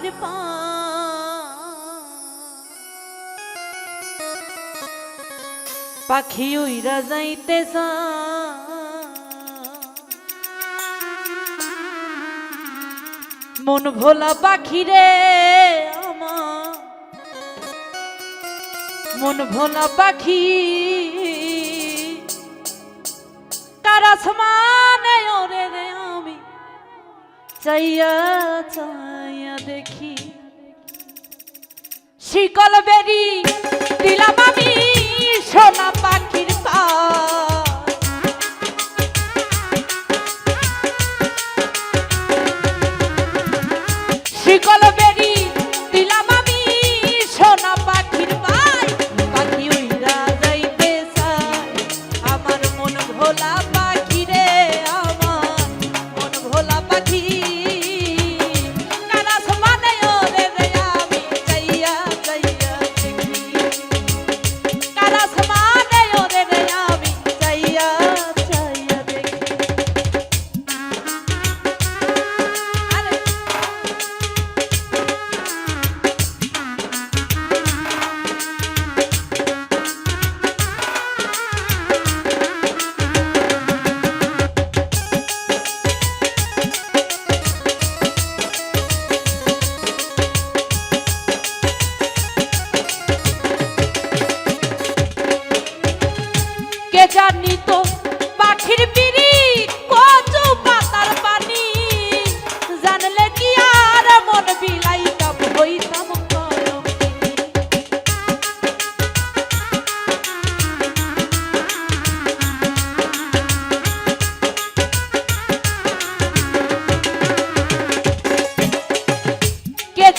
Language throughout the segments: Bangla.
নদীর পা পাখি উইরা যাইতে মন ভোলা পাখি রে আমার। মন ভোলা পাখি। কারাসমানে ওরে চাইয়া চাইয়া দেখি। শিকল বেরি দিলাম আমি সোনা পাখির পা।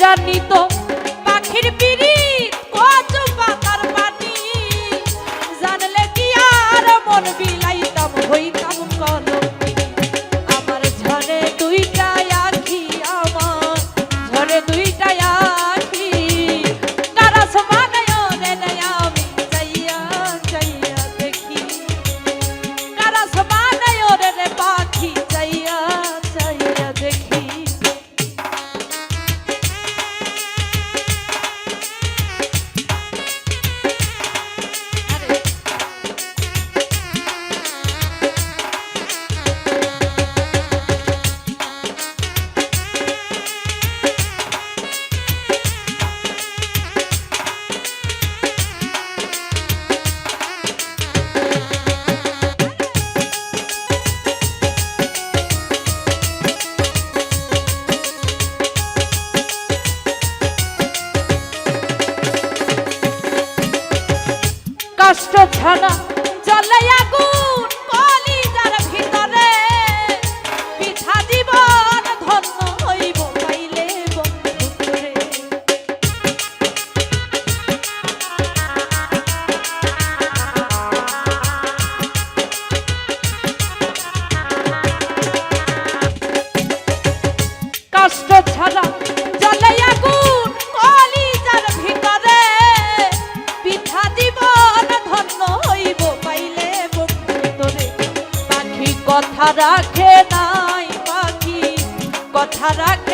জানিত পাখির পিড়ি কষ্ট ছানা চলে আগুন। কথা রাখ।